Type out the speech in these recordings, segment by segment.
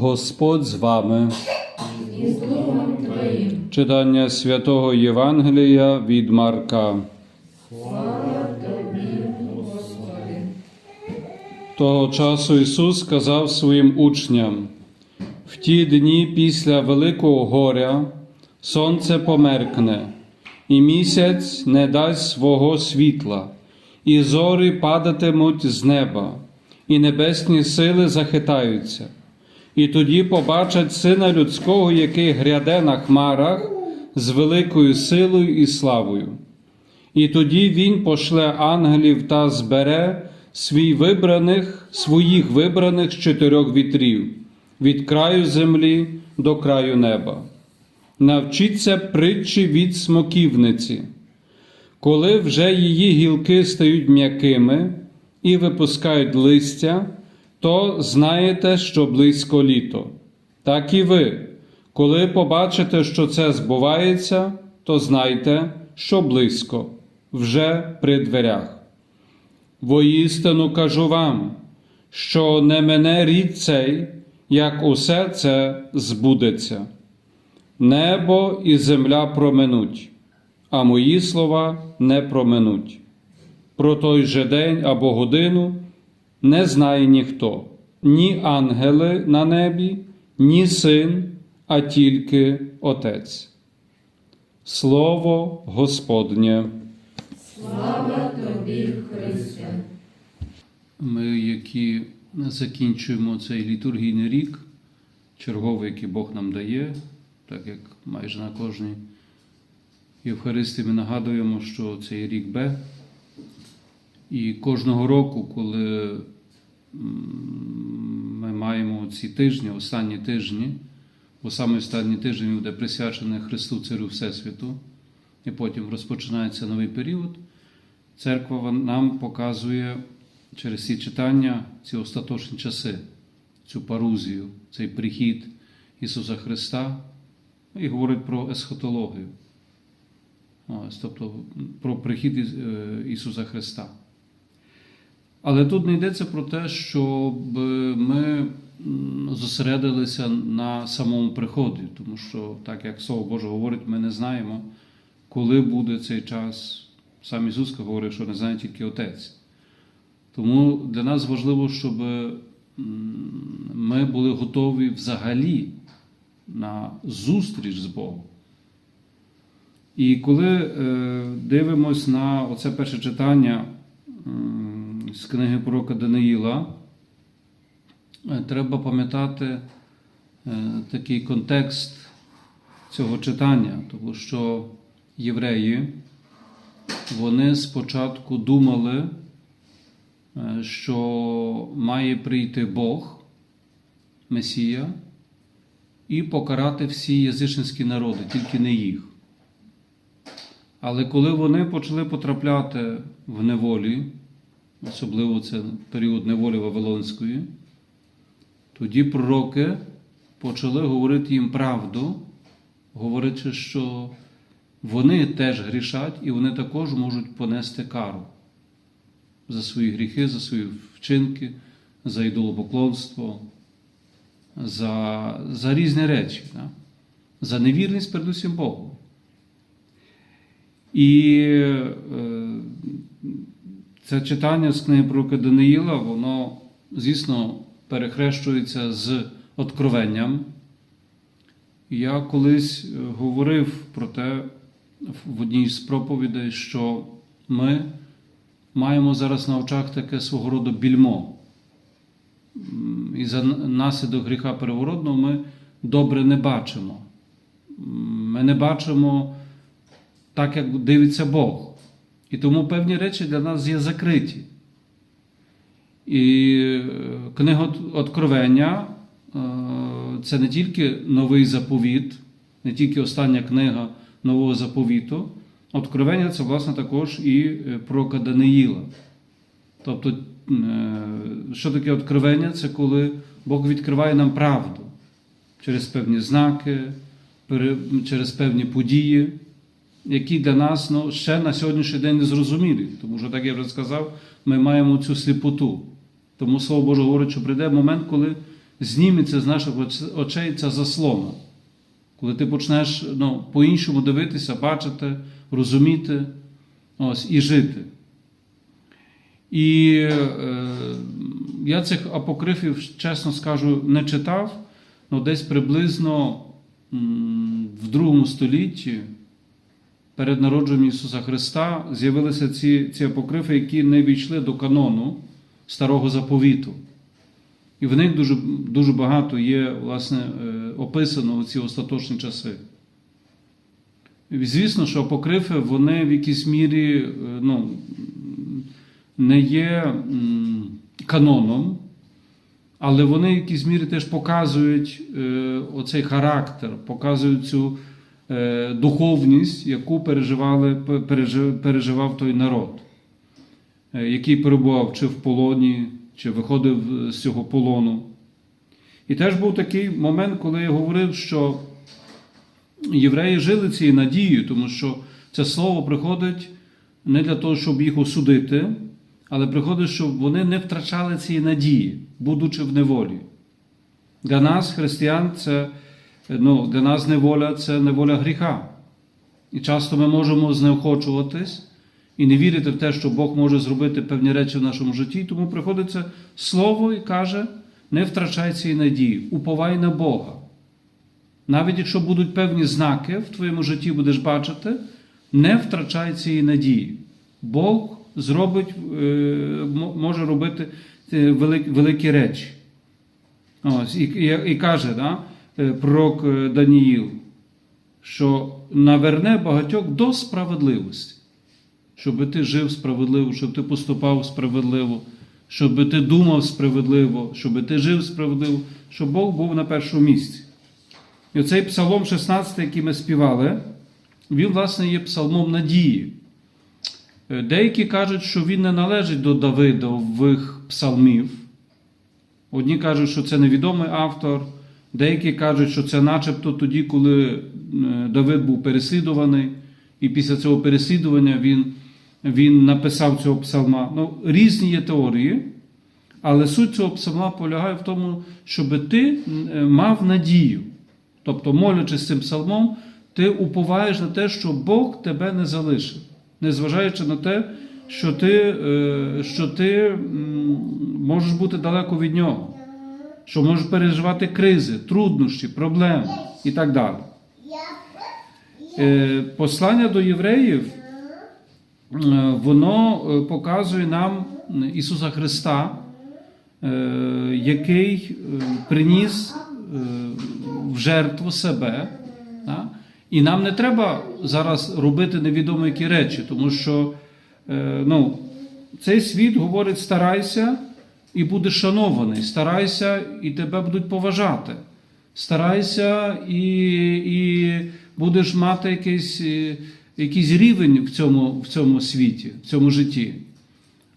Господь з вами. і з Духом Твоїм. Читання святого Євангелія від Марка. Того часу Ісус сказав своїм учням: в ті дні після Великого горя сонце померкне, і місяць не дасть свого світла, і зорі падатимуть з неба, і небесні сили захитаються. І тоді побачать Сина Людського, який гряде на хмарах з великою силою і славою. І тоді Він пошле ангелів та збере свій вибраних, своїх вибраних з чотирьох вітрів, від краю землі до краю неба. Навчіться притчі від смоківниці. Коли вже її гілки стають м'якими і випускають листя, то знаєте, що близько літо. Так і ви, коли побачите, що це збувається, то знайте, що близько, вже при дверях. Воістину кажу вам, що не мене рід цей, як усе це збудеться. Небо і земля проминуть, а мої слова не проминуть. Про той же день або годину не знає ніхто, ні ангели на небі, ні син, а тільки Отець. Слово Господнє. Слава Тобі, Христе. Ми, які закінчуємо цей літургійний рік, черговий, який Бог нам дає, так як майже на кожній Євхаристії ми нагадуємо, що цей рік Б. І кожного року, коли ми маємо ці тижні, останні тижні, бо саме останній тиждень буде присвячений Христу Царю Всесвіту, і потім розпочинається новий період, церква нам показує через ці читання ці остаточні часи, цю парузію, цей прихід Ісуса Христа і говорить про есхатологію. Тобто про прихід е, Ісуса Христа. Але тут не йдеться про те, щоб ми зосередилися на самому приході, тому що, так як Слово Боже говорить, ми не знаємо, коли буде цей час. Сам Ісус говорить, що не знає тільки Отець. Тому для нас важливо, щоб ми були готові взагалі на зустріч з Богом. І коли е, дивимось на оце перше читання з книги пророка Даниїла, е, треба пам'ятати е, такий контекст цього читання, тому що євреї вони спочатку думали, е, що має прийти Бог, Месія, і покарати всі язичницькі народи, тільки не їх. Але коли вони почали потрапляти в неволі, особливо це період неволі Вавилонської, тоді пророки почали говорити їм правду, говорячи, що вони теж грішать і вони також можуть понести кару за свої гріхи, за свої вчинки, за ідолопоклонство, за, за різні речі, да? за невірність передусім Богу. І е, це читання з книги пророка Даниїла, воно, звісно, перехрещується з откровенням. Я колись е, говорив про те в одній з проповідей, що ми маємо зараз на очах таке свого роду більмо. І за наслідок гріха переворотного ми добре не бачимо. Ми не бачимо так, як дивиться Бог. І тому певні речі для нас є закриті. І е, книга Откровення е, це не тільки новий заповіт, не тільки остання книга нового заповіту. Откровення це, власне, також і е, пророка Даниїла. Тобто, що таке откровення? Це коли Бог відкриває нам правду через певні знаки, через певні події, які для нас ну, ще на сьогоднішній день не зрозумілі. Тому що, так я вже сказав, ми маємо цю сліпоту. Тому Слово Боже говорить, що прийде момент, коли зніметься з наших очей ця заслона. Коли ти почнеш ну, по-іншому дивитися, бачити, розуміти ось, і жити. І е, я цих апокрифів, чесно скажу, не читав, але десь приблизно м, в другому столітті, перед народженням Ісуса Христа, з'явилися ці, ці апокрифи, які не війшли до канону Старого Заповіту. І в них дуже, дуже багато є, власне, е, описано у ці остаточні часи. І, Звісно, що апокрифи, вони в якійсь мірі е, ну, не є каноном, але вони в якійсь мірі теж показують е, оцей характер, показують цю духовність, яку переживали, переживав той народ, е, який перебував чи в полоні, чи виходив з цього полону. І теж був такий момент, коли я говорив, що євреї жили цією надією, тому що це слово приходить не для того, щоб їх осудити, але приходить, щоб вони не втрачали цієї надії, будучи в неволі. Для нас, християн, це ну, для нас неволя це неволя гріха. І часто ми можемо знеохочуватись і не вірити в те, що Бог може зробити певні речі в нашому житті. Тому приходиться слово і каже: не втрачай цієї надії, уповай на Бога. Навіть якщо будуть певні знаки в твоєму житті будеш бачити, не втрачай цієї надії. Бог зробить, е, може робити е, великі речі. Ось, і, і, і каже да, пророк е, Даніїл, що наверне багатьох до справедливості, щоб ти жив справедливо, щоб ти поступав справедливо, щоб ти думав справедливо, щоб ти жив справедливо, щоб Бог був на першому місці. І оцей псалом 16, який ми співали, він, власне, є псалмом надії. Е, Деякі кажуть, що він не належить до Давидових псалмів. Одні кажуть, що це невідомий автор, деякі кажуть, що це начебто тоді, коли е, Давид був переслідуваний, і після цього переслідування він, він написав цього псалма. Ну, різні є теорії, але суть цього псалма полягає в тому, щоб ти е, мав надію. Тобто, молячись цим псалмом, ти уповаєш на те, що Бог тебе не залишив, незважаючи на те, що ти, е, що ти можеш бути далеко від нього, що можеш переживати кризи, труднощі, проблеми і так далі. Е, Послання до євреїв, е, воно е, показує нам Ісуса Христа, який приніс в жертву себе. І нам не треба зараз робити невідомо які речі, тому що ну, цей світ говорить: старайся і будеш шанований, старайся і тебе будуть поважати. Старайся і, і будеш мати якийсь, е, якийсь рівень в цьому, в цьому світі, в цьому житті.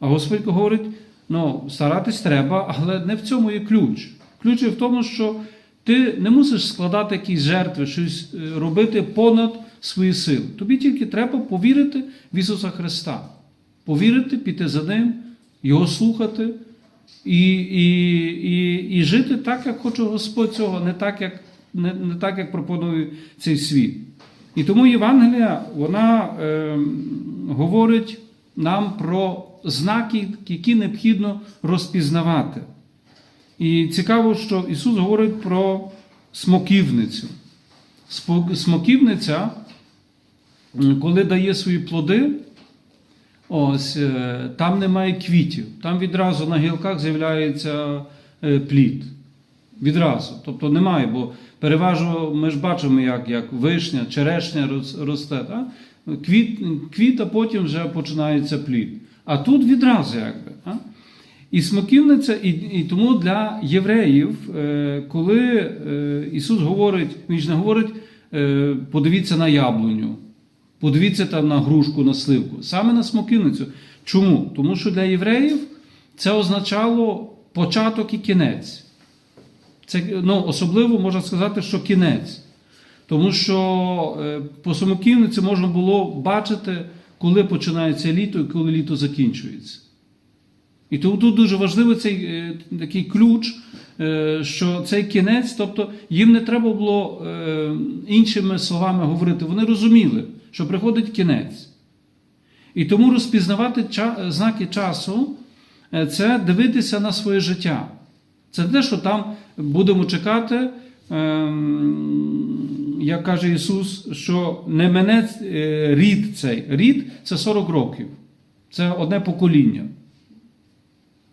А Господь говорить: ну, старатись треба, але не в цьому є ключ. Ключ є в тому, що ти не мусиш складати якісь жертви, щось е, робити понад свої сили. Тобі тільки треба повірити в Ісуса Христа, повірити, піти за Ним, Його слухати і, і, і, і жити так, як хоче Господь цього, не так, як, не, не так, як пропонує цей світ. І тому Євангелія вона е, говорить нам про знаки, які необхідно розпізнавати. І цікаво, що Ісус говорить про смоківницю. Смоківниця, коли дає свої плоди, ось, е, там немає квітів. Там відразу на гілках з'являється е, плід. Відразу. Тобто немає, бо переважно ми ж бачимо, як, як вишня, черешня росте. Так? Квіт, квіт, а потім вже починається плід. А тут відразу якби. А? І смоківниця, і, і тому для євреїв, е, коли Ісус говорить, Він ж не говорить, подивіться на яблуню, подивіться там на грушку, на сливку, саме на смоківницю. Чому? Тому що для євреїв це означало початок і кінець. Це ну, особливо можна сказати, що кінець. Тому що е, по самоківниці можна було бачити, коли починається літо і коли літо закінчується. І тому тут дуже важливий цей е, такий ключ е, що цей кінець, тобто їм не треба було іншими словами говорити. Вони розуміли, що приходить кінець. І тому розпізнавати ча- знаки часу е, це дивитися на своє життя. Це те, що там будемо чекати, ем, як каже Ісус, що не мене е, рід цей. Рід це 40 років. Це одне покоління.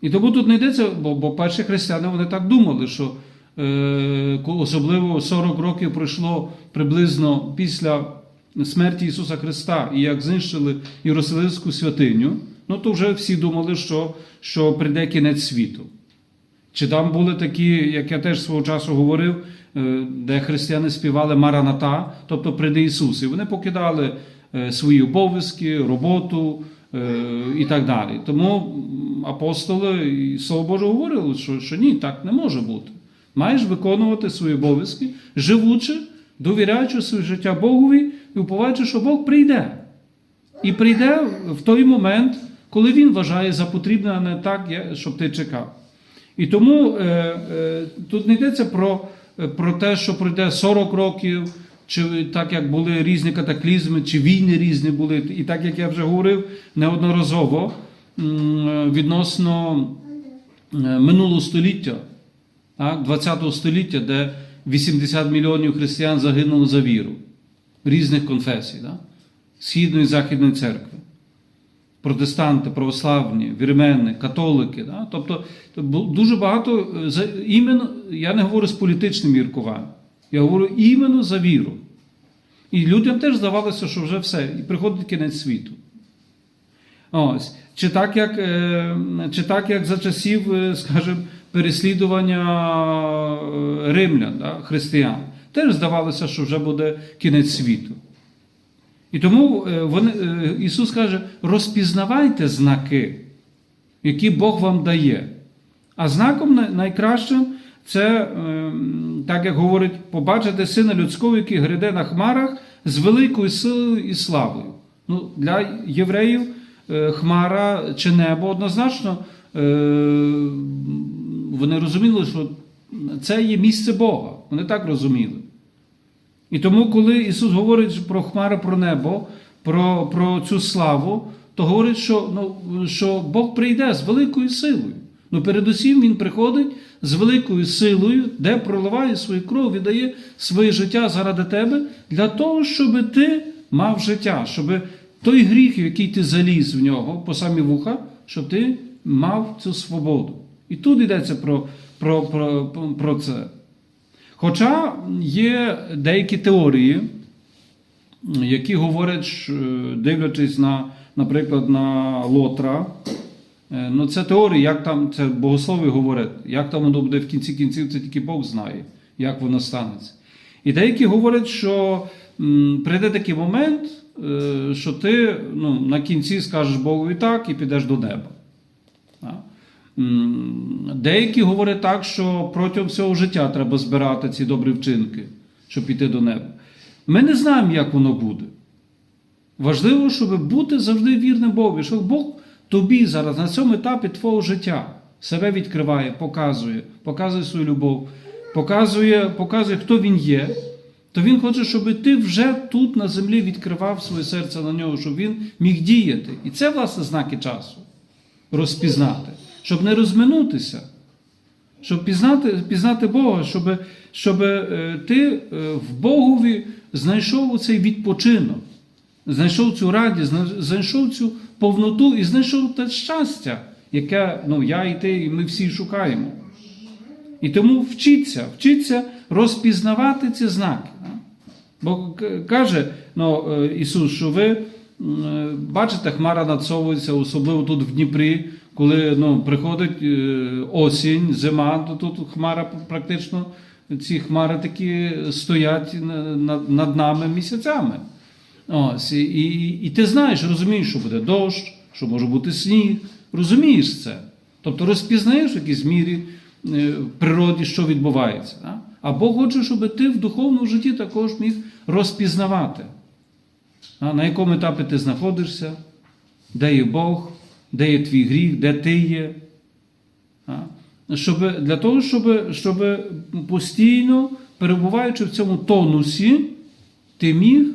І тому тут не йдеться, бо, бо перші християни вони так думали, що е, особливо 40 років пройшло приблизно після смерті Ісуса Христа, і як знищили Єрусалимську святиню, ну то вже всі думали, що, що прийде кінець світу. Чи там були такі, як я теж свого часу говорив, е, де християни співали Мараната, тобто прийде Ісус. І вони покидали е, свої обов'язки, роботу е, і так далі. Тому апостоли і Слово Боже говорили, що, що ні, так не може бути. Маєш виконувати свої обов'язки, живучи, довіряючи своє життя Богові і уповаючи, що Бог прийде. І прийде в той момент, коли він вважає за потрібне, а не так, щоб ти чекав. І тому е, е, тут не йдеться про, е, про те, що пройде 40 років, чи так як були різні катаклізми, чи війни різні були, і так як я вже говорив неодноразово е, відносно е, минулого століття, так, 20 століття, де 80 мільйонів християн загинуло за віру різних конфесій, так? Східної і Західної церкви протестанти, православні, вірмени, католики. Да? Тобто дуже багато е, іменно, я не говорю з політичним міркуванням, я говорю іменно за віру. І людям теж здавалося, що вже все, і приходить кінець світу. Ось. Чи так, як, е, чи так, як за часів, е, скажімо, переслідування е, римлян, да, християн, теж здавалося, що вже буде кінець світу. І тому е, вони, е, Ісус каже: розпізнавайте знаки, які Бог вам дає. А знаком найкращим це, так як говорить, побачити сина людського, який гряде на хмарах з великою силою і славою. Ну, для євреїв хмара чи небо однозначно вони розуміли, що це є місце Бога. Вони так розуміли. І тому, коли Ісус говорить про хмари, про небо, про, про цю славу, то говорить, що, ну, що Бог прийде з великою силою. Ну, передусім Він приходить з великою силою, де проливає свою кров, віддає своє життя заради тебе, для того, щоб ти мав життя, щоб той гріх, в який ти заліз в нього по самі вуха, щоб ти мав цю свободу. І тут йдеться про, про, про, про це. Хоча є деякі теорії, які говорять, дивлячись на, наприклад, на Лотра, е, ну це теорії, як там це богослови говорять, як там воно буде в кінці кінців, це тільки Бог знає, як воно станеться. І деякі говорять, що прийде такий момент, е, що ти ну, на кінці скажеш Богові так і підеш до неба. Деякі говорять так, що протягом всього життя треба збирати ці добрі вчинки, щоб піти до неба. Ми не знаємо, як воно буде. Важливо, щоб бути завжди вірним Богові, щоб Бог тобі зараз на цьому етапі твого життя себе відкриває, показує, показує свою любов, показує, показує, хто він є, то він хоче, щоб ти вже тут на землі відкривав своє серце на нього, щоб він міг діяти. І це, власне, знаки часу розпізнати, щоб не розминутися, щоб пізнати, пізнати Бога, щоб, щоб е, ти е, в Богові знайшов цей відпочинок, знайшов цю радість, знайшов цю повноту і знайшов те щастя, яке ну, я і ти, і ми всі шукаємо. І тому вчіться, вчіться розпізнавати ці знаки. Бо каже ну, е, Ісус, що ви бачите, хмара надсовується, особливо тут в Дніпрі, коли ну, приходить е, осінь, зима, то тут хмара практично, ці хмари такі стоять над, нами місяцями. Ось, і, і, і ти знаєш, розумієш, що буде дощ, що може бути сніг, розумієш це. Тобто розпізнаєш в якійсь мірі е, в природі, що відбувається. Да? А Бог хоче, щоб ти в духовному житті також міг розпізнавати, на якому етапі ти знаходишся, де є Бог, де є твій гріх, де ти є. Щоб, для того, щоб, щоб постійно, перебуваючи в цьому тонусі, ти міг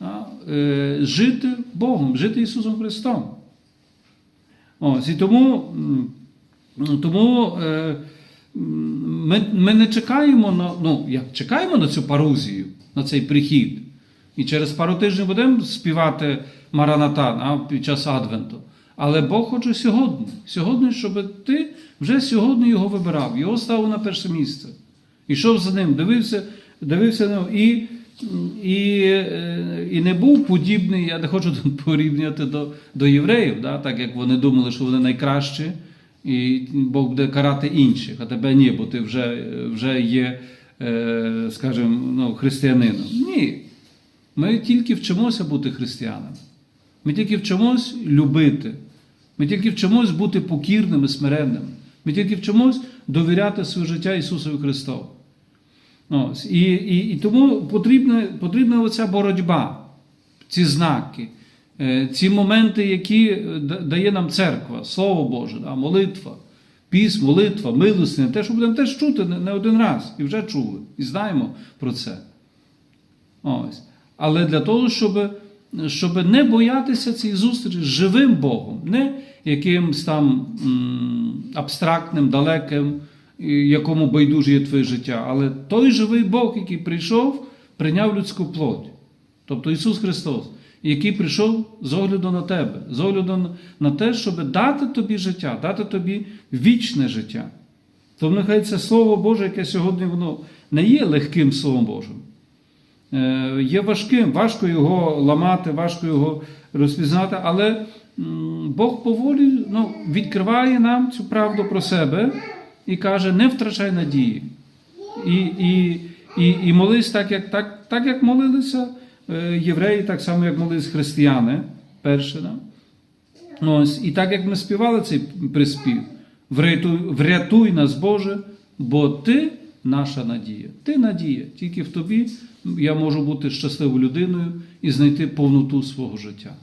а, е, жити Богом, жити Ісусом Христом. Ось, і тому, тому е, ми, ми не чекаємо на, ну, як, чекаємо на цю парузію, на цей прихід. І через пару тижнів будемо співати Маранатан а, під час Адвенту. Але Бог хоче сьогодні. Сьогодні, щоб ти вже сьогодні його вибирав, його ставив на перше місце. Ішов за ним, дивився, дивився на нього. І, і, е, і не був подібний, я не хочу тут порівнювати до, до євреїв, да, так як вони думали, що вони найкращі, і Бог буде карати інших, а тебе ні, бо ти вже, вже є, е, скажімо, ну, християнином. Ні. Ми тільки вчимося бути християнами. Ми тільки вчимось любити. Ми тільки вчимось бути покірними, смиренними. Ми тільки вчимось довіряти своє життя Ісусові Христову. Ось. І, і, і тому потрібна, потрібна оця боротьба, ці знаки, е, ці моменти, які е, дає нам церква, Слово Боже, да, молитва, піс, молитва, милостиня, те, що будемо теж чути не один раз, і вже чули, і знаємо про це. Ось. Але для того, щоб, щоб не боятися цієї зустрічі з живим Богом, не якимсь там абстрактним, далеким, якому байдуже є твоє життя, але той живий Бог, який прийшов, прийняв людську плоть. Тобто Ісус Христос, який прийшов з огляду на тебе, з огляду на те, щоб дати тобі життя, дати тобі вічне життя. Тому нехай це Слово Боже, яке сьогодні воно не є легким Словом Божим. Е, Є важким, важко його ламати, важко його розпізнати, але Бог поволі ну, відкриває нам цю правду про себе і каже: не втрачай надії. І, і, і, і молись так, як, так, так, як молилися е, євреї, так само, як молились християни перші. Да? Ось, і так як ми співали цей приспів, врятуй, врятуй нас, Боже, бо Ти наша надія. Ти надія. Тільки в тобі я можу бути щасливою людиною і знайти повноту свого життя.